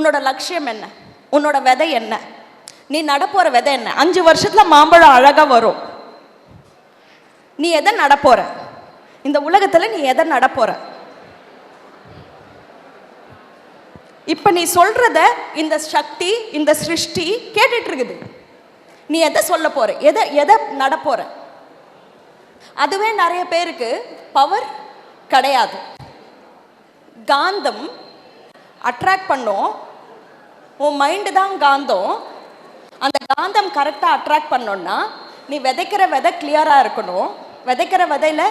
உன்னோட லட்சியம் என்ன? உன்னோட விதை என்ன? நீ நடப்போற விதை என்ன? அஞ்சு வருஷத்துல மாம்பழம் அழகா வரும். நீ எதை நடப்போற? இந்த உலகத்துல நீ எதை நடப்போற? இப்ப நீ சொல்றத இந்த சக்தி இந்த சிருஷ்டி கேட்டுட்டு இருக்குது. நீ எதை சொல்ல போற? எதை எதை நடப்போற? அதுவே நிறைய பேருக்கு பவர் கிடையாது. காந்தம் அட்ராக்ட் பண்ணும். உன் மைண்டு தான் காந்தம். அந்த காந்தம் கரெக்டாக அட்ராக்ட் பண்ணோன்னா நீ விதைக்கிற விதை கிளியராக இருக்கணும். விதைக்கிற விதையில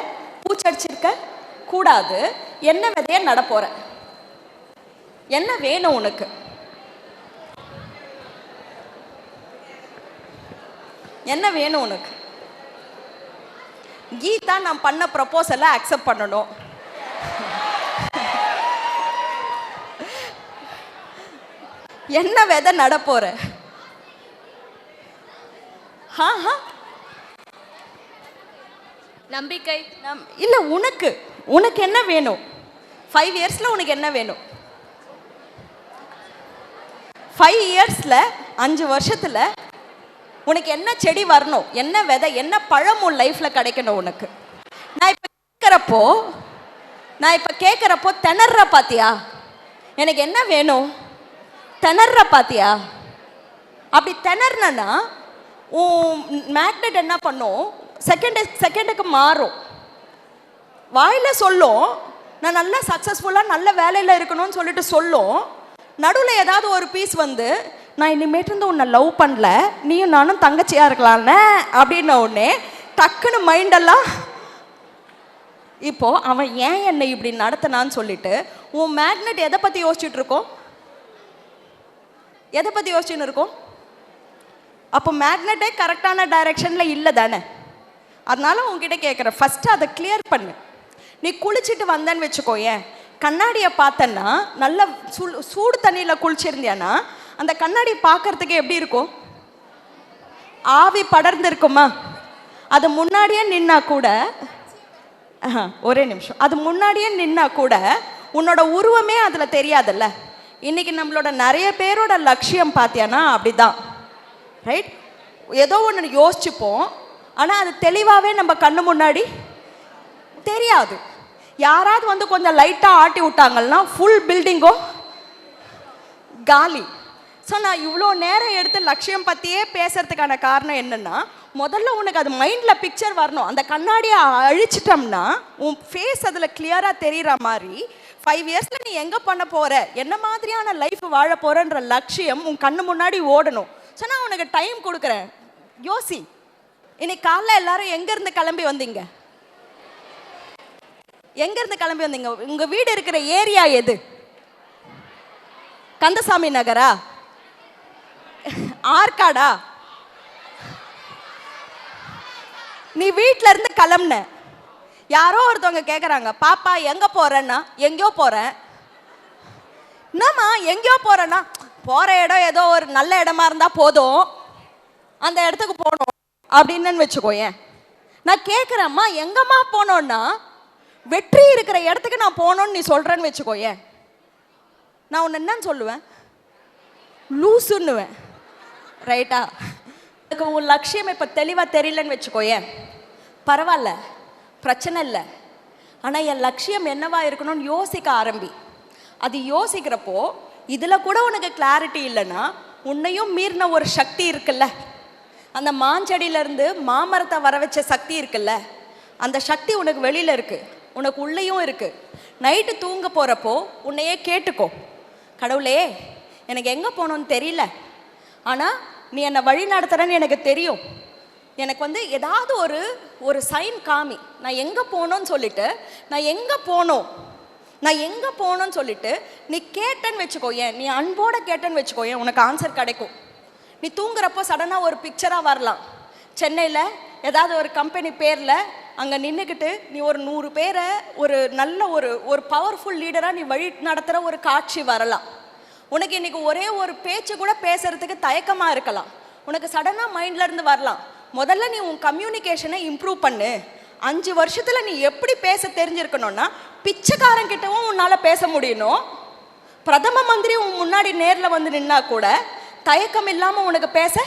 பூச்சடிச்சிருக்க கூடாது. என்ன விதைய நடப்போற என்ன வேணும் உனக்கு? என்ன வேணும் உனக்கு? கீதா நான் பண்ண ப்ரப்போசலை அக்செப்ட் பண்ணணும். என்ன விதை நடப்போற நம்பிக்கை. நம் இல்லை உனக்கு. உனக்கு என்ன வேணும்? ஃபைவ் இயர்ஸில் உனக்கு என்ன வேணும்? ஃபைவ் இயர்ஸில் அஞ்சு வருஷத்தில் உனக்கு என்ன செடி வரணும்? என்ன விதை? என்ன பழம் உன் லைஃப்பில் கிடைக்கணும் உனக்கு? நான் இப்போ கேட்குறப்போ நான் இப்போ கேட்குறப்போ திணற பாத்தியா? எனக்கு என்ன வேணும்? திணற பாத்தியா? அப்படி திணறினா உன் மேக்னெட் என்ன பண்ணும்? செகண்ட் செகண்டுக்கு மாறும். வாயில் சொல்லும் நான் நல்லா சக்ஸஸ்ஃபுல்லாக நல்ல வேலையில் இருக்கணும்னு சொல்லிட்டு சொல்லும். நடுவில் ஏதாவது ஒரு பீஸ் வந்து நான் இனிமேட்டு இருந்து உன்னை லவ் பண்ணல நீயும் நானும் தங்கச்சியாக இருக்கலாம்ல அப்படின்ன உடனே டக்குன்னு மைண்டெல்லாம் இப்போ அவன் ஏன் என்னை இப்படி நடத்தினான்னு சொல்லிட்டு உன் மேக்னெட் எதை பற்றி யோசிச்சுட்டு இருக்கோம்? எதை பற்றி யோசிச்சுன்னு இருக்கும்? அப்போ மேக்னெட்டே கரெக்டான டைரெக்ஷனில் இல்லை தானே? அதனால உங்ககிட்ட கேட்குறேன். ஃபஸ்ட்டு அதை கிளியர் பண்ணு. நீ குளிச்சுட்டு வந்தேன்னு வச்சுக்கோ ஏன் கண்ணாடியை பார்த்தன்னா நல்ல சூடு சூடு தண்ணியில் குளிச்சிருந்தியானா அந்த கண்ணாடி பார்க்கறதுக்கு எப்படி இருக்கும்? ஆவி படர்ந்து இருக்குமா அது முன்னாடியே நின்னா கூட ஒரே நிமிஷம். அது முன்னாடியே நின்னா கூட உன்னோட உருவமே அதில் தெரியாதுல்ல? இன்னைக்கு நம்மளோட நிறைய பேரோட லட்சியம் பார்த்தியானா அப்படிதான். ரைட் ஏதோ ஒன்று யோசிச்சுப்போம். ஆனால் அது தெளிவாகவே நம்ம கண்ணு முன்னாடி தெரியாது. யாராவது வந்து கொஞ்சம் லைட்டாக ஆட்டி விட்டாங்கன்னா ஃபுல் பில்டிங்கும் காலி. ஸோ நான் இவ்வளோ நேரம் எடுத்து லட்சியம் பற்றியே பேசுறதுக்கான காரணம் என்னென்னா முதல்ல உனக்கு அது மைண்டில் பிக்சர் வரணும். அந்த கண்ணாடியை அழிச்சிட்டோம்னா உன் ஃபேஸ் அதில் கிளியராக தெரிகிற மாதிரி ஃபைவ் இயர்ஸில் நீ எங்கே பண்ண போகிற என்ன மாதிரியான லைஃப் வாழ போகிறன்ற லட்சியம் உன் கண்ணு முன்னாடி ஓடணும். ஸோ நான் உனக்கு டைம் கொடுக்குறேன். யோசி. இன்னைக்கு காலைல எல்லாரும் எங்கேருந்து கிளம்பி வந்தீங்க? எங்கேருந்து கிளம்பி வந்தீங்க? உங்கள் வீடு இருக்கிற ஏரியா எது? கந்தசாமி நகரா? ஆற்காடா? நீ வீட்ல இருந்து கிளம்புன. யாரோ ஒருத்தவங்க கேட்குறாங்க பாப்பா எங்க போறேன்னா? எங்கேயோ போறேன். என்னம்மா எங்கேயோ போறேன்னா போற இடம் ஏதோ ஒரு நல்ல இடமா இருந்தா போதும். அந்த இடத்துக்கு போகணும் அப்படின்னு வச்சுக்கோயேன். நான் கேட்குறேம்மா எங்கம்மா போனோன்னா வெற்றி இருக்கிற இடத்துக்கு நான் போகணும்னு நீ சொல்றேன்னு வச்சுக்கோயேன். நான் உன்னை என்னன்னு சொல்லுவேன்? லூசுன்னுவேன். ரைட்டா எனக்கு உன் லட்சியம் இப்போ தெளிவாக தெரியலன்னு வச்சுக்கோயேன். பரவாயில்ல பிரச்சனை இல்லை. ஆனால் என் லட்சியம் என்னவா இருக்கணும்னு யோசிக்க ஆரம்பி. அது யோசிக்கிறப்போ இதில் கூட உனக்கு கிளாரிட்டி இல்லைன்னா உன்னையும் மீறின ஒரு சக்தி இருக்குல்ல? அந்த மாஞ்செடியிலேருந்து மாமரத்தை வர வச்ச சக்தி இருக்குல்ல? அந்த சக்தி உனக்கு வெளியில் இருக்குது உனக்கு உள்ளேயும் இருக்குது நைட்டு தூங்க போகிறப்போ உன்னையே கேட்டுக்கோ. கடவுளே எனக்கு எங்கே போகணும்னு தெரியல. ஆனால் நீ என்னை வழி நடத்துகிறேன்னு எனக்கு தெரியும். எனக்கு வந்து ஏதாவது ஒரு ஒரு சைன் காமி. நான் எங்கே போகணும்னு சொல்லிட்டு நான் எங்கே போகணும் நான் எங்கே போகணும்னு சொல்லிட்டு நீ கேட்டேன்னு வச்சுக்கோ ஏன்? நீ அன்போட கேட்டேன்னு வச்சுக்கோ ஏன்? உனக்கு ஆன்சர் கிடைக்கும். நீ தூங்குறப்போ சடனாக ஒரு பிக்சராக வரலாம். சென்னையில் ஏதாவது ஒரு கம்பெனி பேரில் அங்கே நின்றுக்கிட்டு நீ ஒரு நூறு பேரை ஒரு நல்ல ஒரு ஒரு பவர்ஃபுல் லீடராக நீ வழி நடத்துகிற ஒரு காட்சி வரலாம். உனக்கு இன்றைக்கி ஒரே ஒரு பேச்சு கூட பேசுகிறதுக்கு தயக்கமாக இருக்கலாம். உனக்கு சடனாக மைண்ட்லேருந்து வரலாம். முதல்ல நீ உன் கம்யூனிகேஷனை இம்ப்ரூவ் பண்ணு. அஞ்சு வருஷத்தில் நீ எப்படி பேச தெரிஞ்சிருக்கணும்னா பிச்சைக்காரன் கிட்டவும் உன்னால பேச முடியணும். பிரதம மந்திரி உன் முன்னாடி நேர்ல வந்து நின்னா கூட தயக்கம் இல்லாம உனக்கு பேச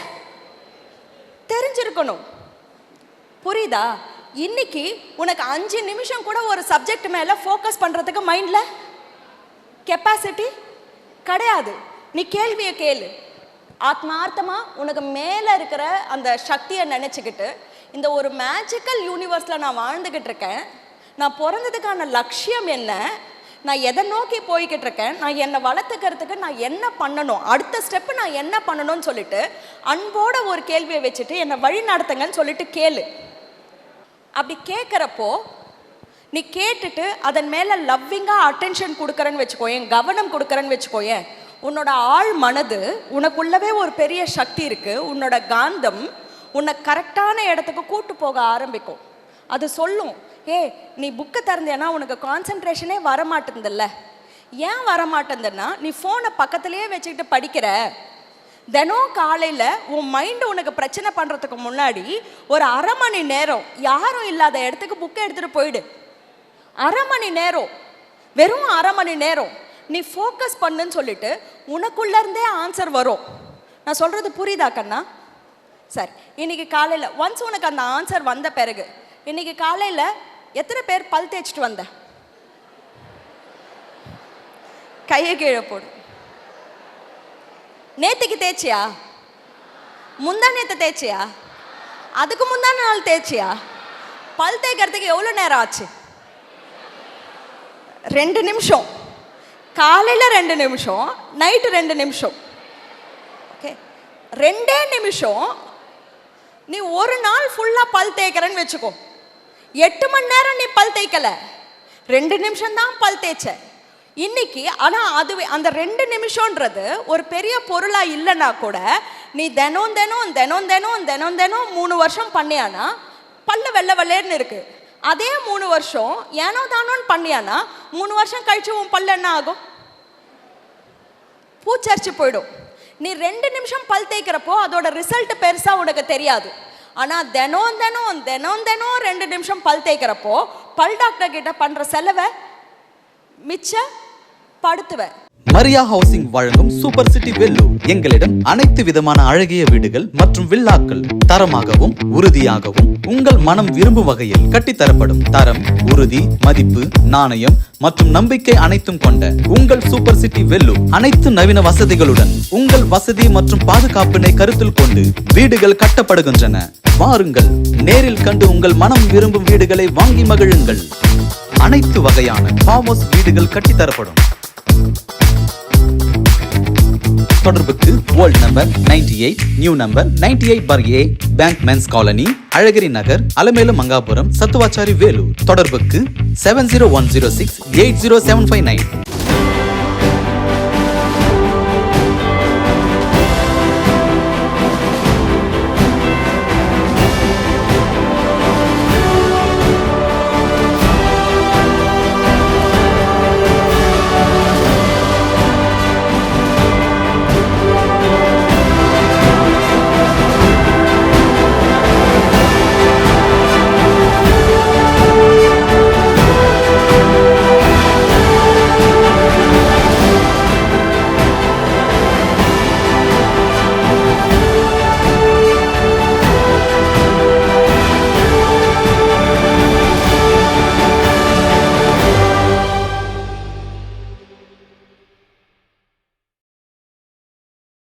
தெரிஞ்சிருக்கணும். புரியுதா? இன்னைக்கு உனக்கு அஞ்சு நிமிஷம் கூட ஒரு சப்ஜெக்ட் மேல ஃபோக்கஸ் பண்றதுக்கு மைண்ட்ல கெப்பாசிட்டி கிடையாது. நீ கேள்வியை கேளு. ஆத்மார்த்தமா உனக்கு மேல இருக்கிற அந்த சக்தியை நினைச்சுக்கிட்டு இந்த ஒரு மேஜிக்கல் யூனிவர்ஸ்ல நான் வாழ்ந்துகிட்டு இருக்கேன். நான் பிறந்ததுக்கான லட்சியம் என்ன? நான் எதை நோக்கி போய்கிட்டு இருக்கேன்? நான் என்னை வளர்த்துக்கிறதுக்கு நான் என்ன பண்ணணும்? அடுத்த ஸ்டெப்பு நான் என்ன பண்ணணும்னு சொல்லிட்டு அன்போட ஒரு கேள்வியை வச்சுட்டு என்னை வழி நடத்துங்கன்னு சொல்லிட்டு கேளு. அப்படி கேட்குறப்போ நீ கேட்டுட்டு அதன் மேலே லவ்விங்காக அட்டென்ஷன் கொடுக்குறேன்னு வச்சுக்கோயேன் கவனம் கொடுக்குறேன்னு வச்சுக்கோயேன் உன்னோட ஆழ் மனது உனக்குள்ளவே ஒரு பெரிய சக்தி இருக்குது உன்னோட காந்தம் உன்னை கரெக்டான இடத்துக்கு கூட்டு போக ஆரம்பிக்கும். அது சொல்லும். ஏ நீ புக்கை திறந்தேன்னா உனக்கு கான்சென்ட்ரேஷனே வரமாட்டேங்குதுல்ல. ஏன் வரமாட்டேங்குதுன்னா நீ ஃபோனை பக்கத்துலேயே வச்சுக்கிட்டு படிக்கிற. தினம் காலையில் உன் மைண்டு உனக்கு பிரச்சனை பண்ணுறதுக்கு முன்னாடி ஒரு அரை மணி நேரம் யாரும் இல்லாத இடத்துக்கு புக்கை எடுத்துகிட்டு போயிடு. அரை மணி நேரம். வெறும் அரை மணி நேரம். நீ ஃபோக்கஸ் பண்ணுன்னு சொல்லிட்டு உனக்குள்ளேருந்தே ஆன்சர் வரும். நான் சொல்கிறது புரியுதா கண்ணா? சரி இன்னைக்கு காலையில் ஒன்ஸ் உனக்கு அந்த ஆன்சர் வந்த பிறகு இன்னைக்கு காலையில் எத்தனை பேர் பல் தேய்ச்சிட்டு வந்த? கையை கீழே போடு. நேத்திக்கு தேய்ச்சியா? முந்தா நேற்று தேய்ச்சியா? அதுக்கு முந்தான நாள் தேய்ச்சியா? பல் தேய்க்கிறதுக்கு எவ்வளோ நேரம் ஆச்சு? ரெண்டு நிமிஷம். காலையில் ரெண்டு நிமிஷம் நைட்டு ரெண்டு நிமிஷம். ஓகே? ரெண்டே நிமிஷம் நீ ஒரு நாள் ஃபுல்லாக பல் தேய்க்கிறேன்னு வச்சுக்கோ. எட்டு மணி நேரம் நீ பல் தேய்க்கல. ரெண்டு நிமிஷம் தான் பல் தேய்ச்ச. இன்னைக்கு ஆனால் அதுவே அந்த ரெண்டு நிமிஷம்ன்றது ஒரு பெரிய பொருளாக இல்லைன்னா கூட நீ தினம் தினம் தினம் தினம் தினம் தினம் மூணு வருஷம் பண்ணியானா பல்லு வெள்ளை வெள்ளையர்னு இருக்கு. அதே மூணு வருஷம் ஏனோ தானோன்னு பண்ணியானா மூணு வருஷம் கழிச்சு உன் பல்லு என்ன ஆகும்? பூச்சரிச்சு போயிடும். நீ ரெண்டு நிமிஷம் பல் தேய்க்கிறப்போ அதோட ரிசல்ட் பெருசாக உனக்கு தெரியாது. ஆனால் தினம் தினம் தினம் தினம் ரெண்டு நிமிஷம் பல் தேய்க்கிறப்போ பல் டாக்டர் கிட்ட பண்ற செலவை மிச்ச படுத்துவேன் மரியா ஹவுசிங் வழங்கும் சூப்பர் சிட்டி வெல்லூர். எங்களிடம் அனைத்து விதமான அழகிய வீடுகள் மற்றும் வில்லாக்கள் தரமாகவும் உறுதியாகவும் உங்கள் மனம் விரும்பும் வகையில் கட்டித்தரப்படும். தரம் உறுதி மதிப்பு நாணயம் மற்றும் நம்பிக்கை அனைத்தும் கொண்ட உங்கள் சூப்பர் சிட்டி வெல்லூர். அனைத்து நவீன வசதிகளுடன் உங்கள் வசதி மற்றும் பாதுகாப்பினை கருத்தில் கொண்டு வீடுகள் கட்டப்படுகின்றன. வாருங்கள் நேரில் கண்டு உங்கள் மனம் விரும்பும் வீடுகளை வாங்கி மகிழுங்கள். அனைத்து வகையான ஃபார்ம் ஹவுஸ் வீடுகள் கட்டித்தரப்படும் தொடர்புக்கு old number 98 eight new number 98 eight bar A bank men's colony Alagiri Nagar Alamelu Mangapuram Sathuvachari Vellore. தொடர்புக்கு seven zero one zero six eight zero seven five nine